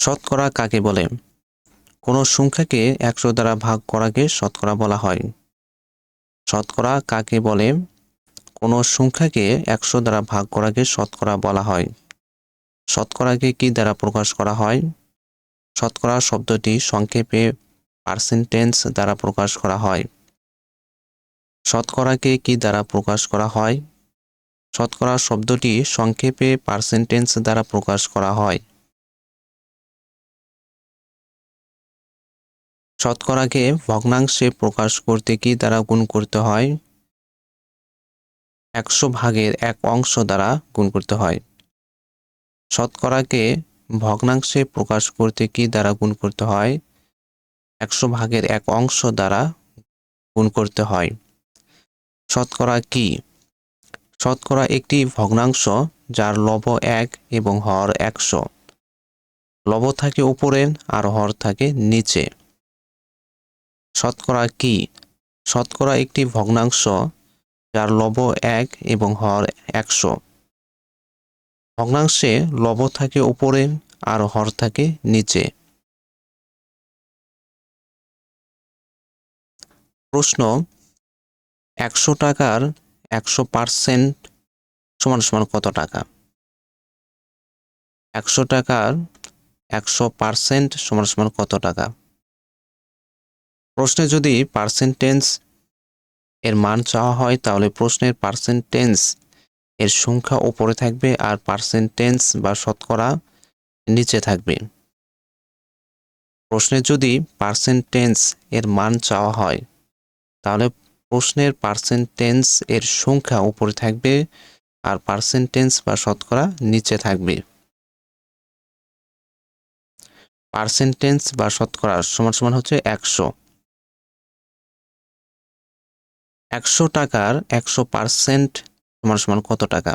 শতকরা কাকে বলে? কোনো সংখ্যাকে একশো দ্বারা ভাগ করাকে শতকরা বলা হয়। শতকরা কাকে বলে? কোনো সংখ্যাকে একশো দ্বারা ভাগ করাকে শতকরা বলা হয়। শতকরাকে কি দ্বারা প্রকাশ করা হয়? শতকরা শব্দটি সংক্ষেপে পার্সেন্টেন্স দ্বারা প্রকাশ করা হয়। শতকরাকে কি দ্বারা প্রকাশ করা হয়? শতকরা শব্দটি সংক্ষেপে পার্সেন্টেজ দ্বারা প্রকাশ করা হয়। শতকরাকে ভগ্নাংশে প্রকাশ করতে কি দ্বারা গুণ করতে হয়? একশো ভাগের এক অংশ দ্বারা গুণ করতে হয়। শতকরাকে ভগ্নাংশে প্রকাশ করতে কি দ্বারা গুণ করতে হয়? একশো ভাগের এক অংশ দ্বারা গুণ করতে হয়। শতকরা কি? শতকরা একটি ভগ্নাংশ যার লব এক এবং হর একশো। লব থাকে উপরে আর হর থাকে নিচে। শতকরা কি? শতকরা একটি ভগ্নাংশ, যার লব এক এবং হর একশো। ভগ্নাংশে লব থাকে উপরে আর হর থাকে নিচে। প্রশ্ন, একশো টাকার একশো পার্সেন্ট সমান সমান কত টাকা? একশো টাকার একশো পার্সেন্ট সমান সমান কত টাকা? প্রশ্নে যদি পার্সেন্টেন্স এর মান চাওয়া হয়, তাহলে প্রশ্নের পার্সেন্টেন্স এর সংখ্যা উপরে থাকবে আর পার্সেন্টেন্স বা শতকরা নিচে থাকবে। প্রশ্নে যদি পার্সেন্টেন্স এর মান চাওয়া হয়, তাহলে প্রশ্নের পার্সেন্টেন্স এর সংখ্যা উপরে থাকবে আর পার্সেন্টেজ বা শতকরা নিচে থাকবে। পার্সেন্টেজ বা শতকরা সমান সমান হচ্ছে একশো। একশো টাকার একশো পার্সেন্ট সমান সমান কত টাকা?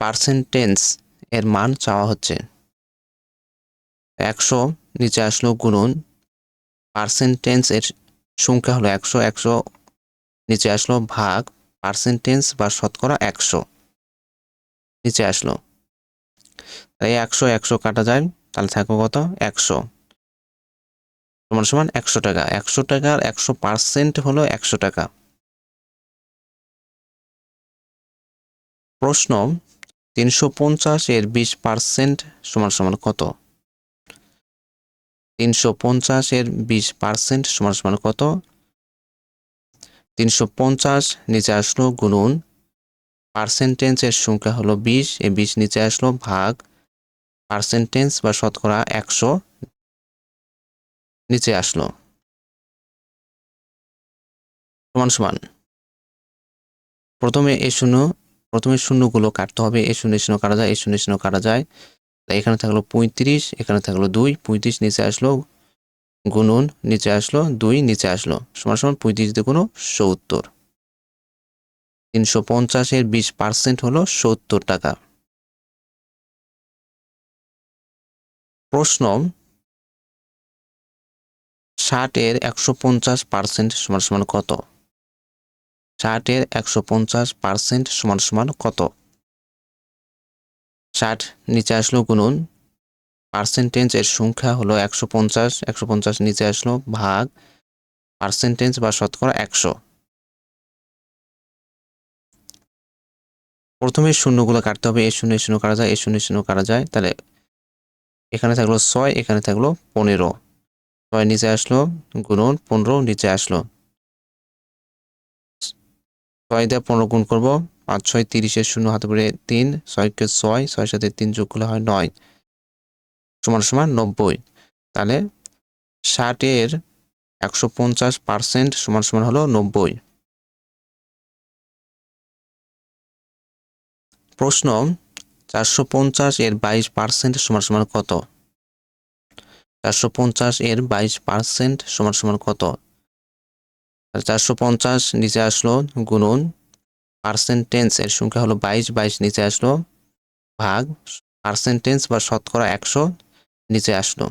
পার্সেন্টেজ এর মান চাওয়া হচ্ছে একশো, নিচে আসলো গুণন। পার্সেন্টেজ এর সংখ্যা হলো একশো একশো, নিচে আসলো ভাগ। পার্সেন্টেজ বা শতকরা একশো, নিচে আসলো। তাই একশো একশো কাটা যায়, তাহলে থাকবে কত? একশো। সমান সমান একশো টাকা। একশো টাকার একশো পার্সেন্ট হলো একশো টাকা। প্রশ্ন, তিনশো পঞ্চাশ এর বিশ পার্সেন্ট সমান সমান কত? তিনশো পঞ্চাশ এর বিশ পার্সেন্ট সমান সমান কত? তিনশো পঞ্চাশ নিচে আসলো গুণুন। পার্সেন্টেজের সংখ্যা হলো বিশ। এ বিশ নিচে আসলো ভাগ। পার্সেন্টেজ বা শতকরা একশো। নিচে আসলো। সমান সমান। প্রথমে এ শূন্য, প্রথমে শূন্যগুলো কাটতে হবে। এ শূন্য শূন্য কাটা যায়, এ শূন্য শূন্য কাটা যায়। তাই এখানে থাকল পঁয়ত্রিশ, এখানে থাকল দুই, পঁয়ত্রিশ নিচে আসলো গুনুন নিচে আসলো দুই, নিচে আসলো। সমান সমান পঁয়ত্রিশ দেখুন সত্তর। তিনশো পঞ্চাশের বিশ পার্সেন্ট হলো সত্তর টাকা। প্রশ্ন ষাটের একশো পঞ্চাশ পার্সেন্ট সমান সমান কত? ষাটের একশো পঞ্চাশ পার্সেন্ট সমান সমান কত? ষাট নিচে আসলো গুনুন পার্সেন্টেজ এর সংখ্যা হলো একশো পঞ্চাশ একশো পঞ্চাশ নিচে আসলো ভাগ পার্সেন্টেজ বা শতকরা একশো। প্রথমে শূন্যগুলো কাটতে হবে, এ শূন্য শূন্য কাটা যায়, এ শূন্য শূন্য কাটা যায়, তাহলে এখানে থাকল ছয়, এখানে থাকল পনেরো। ছয় নিচে আসলো, গুণন পনেরো নিচে আসলো। ছয় দিয়ে পনেরো গুণ করব, পাঁচ, ছয়, তিরিশের শূন্য, হাতে পড়ে তিন, ছয়কে ছয় ছয় সাথে তিন যোগ করলে হয় নয়। সমান সমান নব্বই। তাহলে ষাটের একশো পঞ্চাশ পার্সেন্ট সমান সমান হলো নব্বই। প্রশ্ন, চারশো পঞ্চাশ এর বাইশ পার্সেন্ট সমান সমান কত? চারশো পঞ্চাশ এর বাইশ পার্সেন্ট সমান সমান কত? চারশো পঞ্চাশ নিচে আসলো গুণন পার্সেন্টেন্স এর সংখ্যা হলো বাইশ বাইশ নিচে আসলো ভাগ পার্সেন্টেন্স বা শতকরা একশো নিচে আসলো।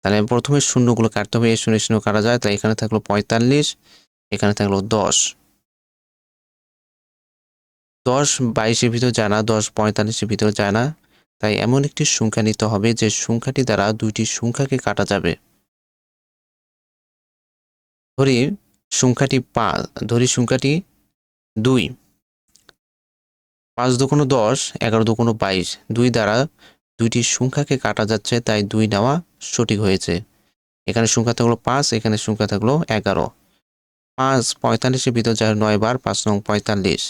তাহলে প্রথমে শূন্যগুলো কাটতে হবে এই শূন্য শূন্য কাটা যায় তাই এখানে থাকল পঁয়তাল্লিশ, এখানে থাকল দশ। দশ বাইশের ভিতর যায় না, দশ পঁয়তাল্লিশের ভিতর যায় না। তাই এমন একটি সংখ্যা নিতে হবে যে সংখ্যাটি দ্বারা দুইটি সংখ্যাকে কাটা যাবে। ধরি সংখ্যাটি পাঁচ, ধরি সংখ্যাটি দুই। পাঁচ দুকোনো দশ, এগারো দুকোনো বাইশ, দুই দ্বারা দুইটি সংখ্যাকে কাটা যাচ্ছে, তাই দুই নেওয়া সঠিক হয়েছে। এখানে সংখ্যা থাকল পাঁচ, এখানে সংখ্যা থাকল এগারো। পাঁচ পঁয়তাল্লিশের ভিতর যায় নয় বার, পাঁচ নং পঁয়তাল্লিশ।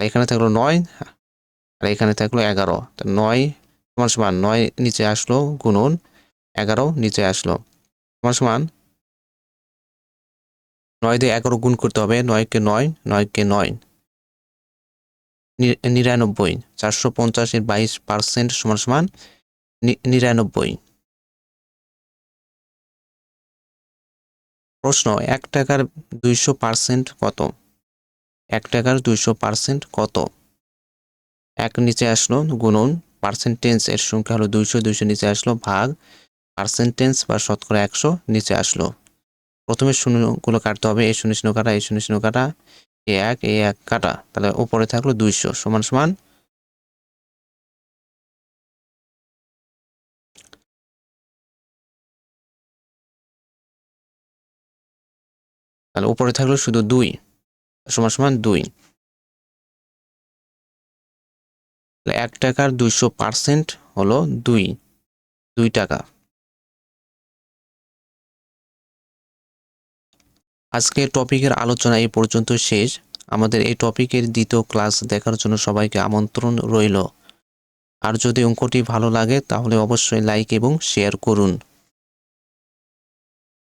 এখানে থাকল নয় আর এখানে থাকল এগারো। তো নয় সমান সমান নয় নিচে আসলো গুণন, এগারো নিচে আসলো সমান সমান নয় দিয়ে এগারো গুণ করতে হবে নয়কে নয় নয়কে নয়। নিরানব্বই, চারশো পঞ্চাশের বাইশ পার্সেন্ট সমান সমান নিরানব্বই। প্রশ্ন, এক টাকার দুইশো পার্সেন্ট কত? এক টাকার দুইশো পার্সেন্ট কত? এক নিচে আসলো গুণন পার্সেন্টেন্স এর সংখ্যা হলো দুইশো দুইশো নিচে আসলো ভাগ পার্সেন্টেন্স বা শতকরা একশো নিচে আসলো। প্রথমে শূন্যগুলো কাটতে হবে এই শূন্য শূন্য কাটা এই শূন্য শূন্য কাটা, এ এক এ এক কাটা, তাহলে উপরে থাকল দুইশো সমান সমান তাহলে উপরে থাকল শুধু দুই, সমান সমান দুই। তাহলে এক টাকার দুইশো পার্সেন্ট হলো দুই দুই টাকা। আজকে টপিকের আলোচনা এই পর্যন্ত শেষ। আমাদের এই টপিকের দ্বিতীয় ক্লাস দেখার জন্য সবাইকে আমন্ত্রণ রইল। আর যদি অঙ্কটি ভালো লাগে তাহলে অবশ্যই লাইক এবং শেয়ার করুন।